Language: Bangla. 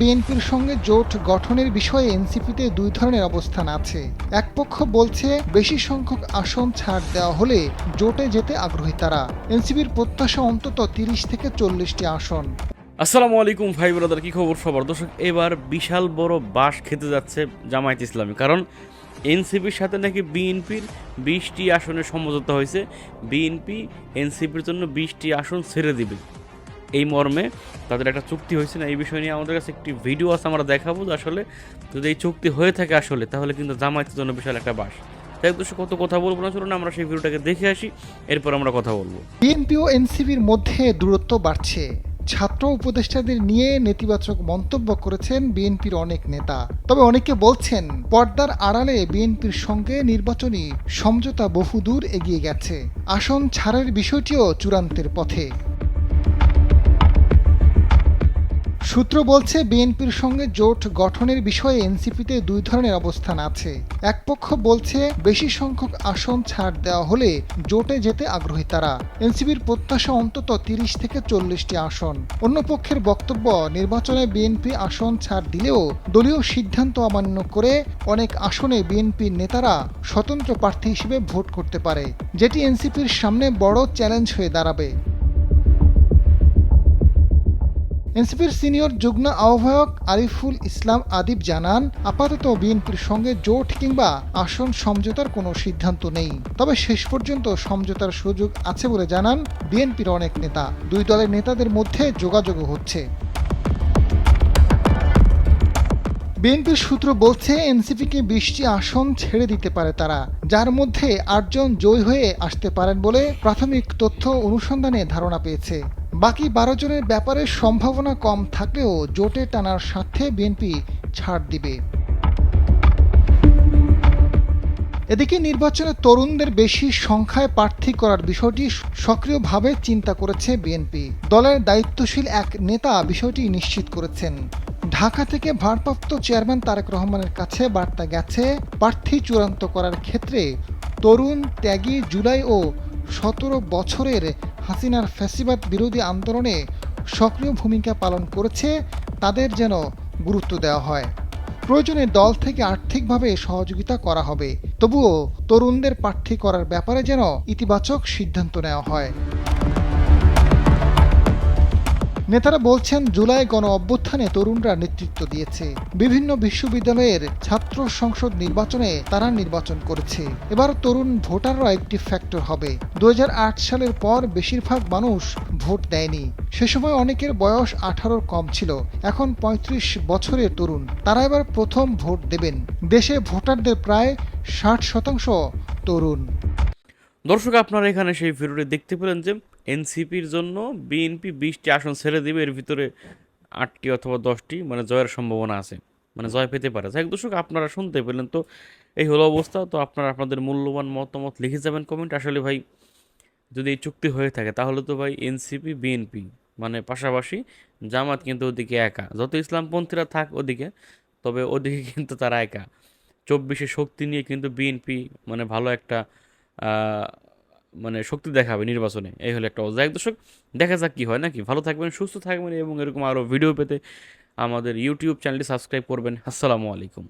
বিএনপির সঙ্গে জোট গঠনের বিষয়ে এনসিপিতে দুই ধরনের অবস্থান আছে। এক পক্ষ বলছে বেশি সংখ্যক আসন ছাড় দেওয়া হলে জোটে যেতে আগ্রহী তারা। এনসিপির প্রত্যাশা অন্তত তিরিশ থেকে চল্লিশটি আসন। আসসালামু আলাইকুম ভাই ব্রাদার, কি খবর সবার? দর্শক, এবার বিশাল বড় বাস খেতে যাচ্ছে জামায়াত ইসলামী। কারণ এনসিপির সাথে নাকি বিএনপির বিশটি আসনে সমঝোতা হয়েছে। বিএনপি এনসিপির জন্য বিশটি আসন ছেড়ে দিবে। এই মর্মে তাদের একটা চুক্তি হয়েছে না, এই বিষয় নিয়ে আমাদের কাছে একটি ভিডিও আছে, আমরা দেখাবো যে আসলে যদি এই চুক্তি হয়ে থাকে আসলে, তাহলে কিন্তু জামায়াতের জন্য বিশাল একটা বাস। তাই দর্শক কত কথা বলব না, চলুন আমরা সেই ভিডিওটাকে দেখে আসি, এরপর আমরা কথা বলব। বিএনপি ও এনসিপির মধ্যে দূরত্ব বাড়ছে। ছাত্র উপদেষ্টাদের নিয়ে নেতিবাচক মন্তব্য করেছেন বিএনপির অনেক নেতা। তবে অনেকে বলছেন, পর্দার আড়ালে বিএনপির সঙ্গে নির্বাচনী সমঝোতা বহুদূর এগিয়ে গেছে। আসন ছাড়ের বিষয়টিও চূড়ান্তের পথে। সূত্র বলছে, বিএনপির সঙ্গে জোট গঠনের বিষয়ে এনসিপিতে দুই ধরনের অবস্থান আছে। এক পক্ষ বলছে, বেশি সংখ্যক আসন ছাড় দেওয়া হলে জোটে যেতে আগ্রহী তারা। এনসিপির প্রত্যাশা অন্তত তিরিশ থেকে চল্লিশটি আসন। অন্য পক্ষের বক্তব্য, নির্বাচনে বিএনপি আসন ছাড় দিলেও দলীয় সিদ্ধান্ত অমান্য করে অনেক আসনে বিএনপির নেতারা স্বতন্ত্র প্রার্থী হিসেবে ভোট করতে পারে, যেটি এনসিপির সামনে বড় চ্যালেঞ্জ হয়ে দাঁড়াবে। এনসিপির সিনিয়র যুগ্ম আহ্বায়ক আরিফুল ইসলাম আদিব জানান, আপাতত বিএনপির সঙ্গে জোট কিংবা আসন সমঝোতার কোনো সিদ্ধান্ত নেই। তবে শেষ পর্যন্ত সমঝোতার সুযোগ আছে বলে জানান বিএনপির অনেক নেতা। দুই দলের নেতাদের মধ্যে যোগাযোগও হচ্ছে। বিএনপির সূত্র বলছে, এনসিপিকে বিশটি আসন ছেড়ে দিতে পারে তারা, যার মধ্যে আটজন জয়ী হয়ে আসতে পারেন বলে প্রাথমিক তথ্য অনুসন্ধানে ধারণা পেয়েছে। বাকি বারো জনের ব্যাপারে সম্ভাবনা কম থাকলেও জোটে টানার স্বার্থে বিএনপি ছাড় দিবে। এদিকে নির্বাচনে তরুণদের বেশি সংখ্যায় প্রার্থী করার বিষয়টি সক্রিয়ভাবে চিন্তা করেছে বিএনপি। দলের দায়িত্বশীল এক নেতা বিষয়টি নিশ্চিত করেছেন। ঢাকা থেকে ভারপ্রাপ্ত চেয়ারম্যান তারেক রহমানের কাছে বার্তা গেছে, প্রার্থী চূড়ান্ত করার ক্ষেত্রে তরুণ ত্যাগী জুলাই ও সতেরো বছরের হাসিনার ফ্যাসিবাদ বিরোধী আন্দোলনে সক্রিয় ভূমিকা পালন করেছে, তাদের যেন গুরুত্ব দেওয়া হয়। প্রয়োজনে দল থেকে আর্থিকভাবে সহযোগিতা করা হবে। তবুও তরুণদের প্রার্থী করার ব্যাপারে যেন ইতিবাচক সিদ্ধান্ত নেওয়া হয়। নেতারা বলছেন, জুলাই গণ অভ্যুত্থানে তরুণরা নেতৃত্ব দিয়েছে। বিভিন্ন বিশ্ববিদ্যালয়ের ছাত্র সংসদ নির্বাচনে তারা নির্বাচন করেছে। এবার তরুণ ভোটাররা একটি ফ্যাক্টর হবে। দু হাজার আট সালের পর বেশিরভাগ মানুষ ভোট দেয়নি। সে সময় অনেকের বয়স আঠারোর কম ছিল। এখন ৩৫ বছরের তরুণ। তারা এবার প্রথম ভোট দেবেন। দেশে ভোটারদের প্রায় ষাট শতাংশ তরুণ। দর্শক, আপনারা এখানে সেই ভিডিওটি দেখতে পেলেন যে এনসিপির জন্য বিএনপি বিশটি আসন ছেড়ে দিবে, এর ভিতরে আটটি অথবা দশটি মানে জয়ের সম্ভাবনা আছে মানে জয় পেতে পারে। যাই দর্শক, আপনারা শুনতে পেলেন তো, এই হলো অবস্থা। তো আপনারা আপনাদের মূল্যবান মতামত লিখে যাবেন কমেন্ট। আসলে ভাই, যদি এই চুক্তি হয়ে থাকে, তাহলে তো ভাই এনসিপি, বিএনপি মানে পাশাপাশি জামাত কিন্তু ওদিকে একা। যত ইসলামপন্থীরা থাক ওদিকে, তবে ওদিকে কিন্তু তারা একা। চব্বিশে শক্তি নিয়ে কিন্তু বিএনপি মানে ভালো একটা মানে শক্তি দেখাবে নির্বাচনে। এই হলো একটা যাই দর্শক, দেখা যাক কি হয় নাকি। ভালো থাকবেন, সুস্থ থাকবেন এবং এরকম আরও ভিডিও পেতে আমাদের ইউটিউব চ্যানেলটি সাবস্ক্রাইব করবেন। আসসালামু আলাইকুম।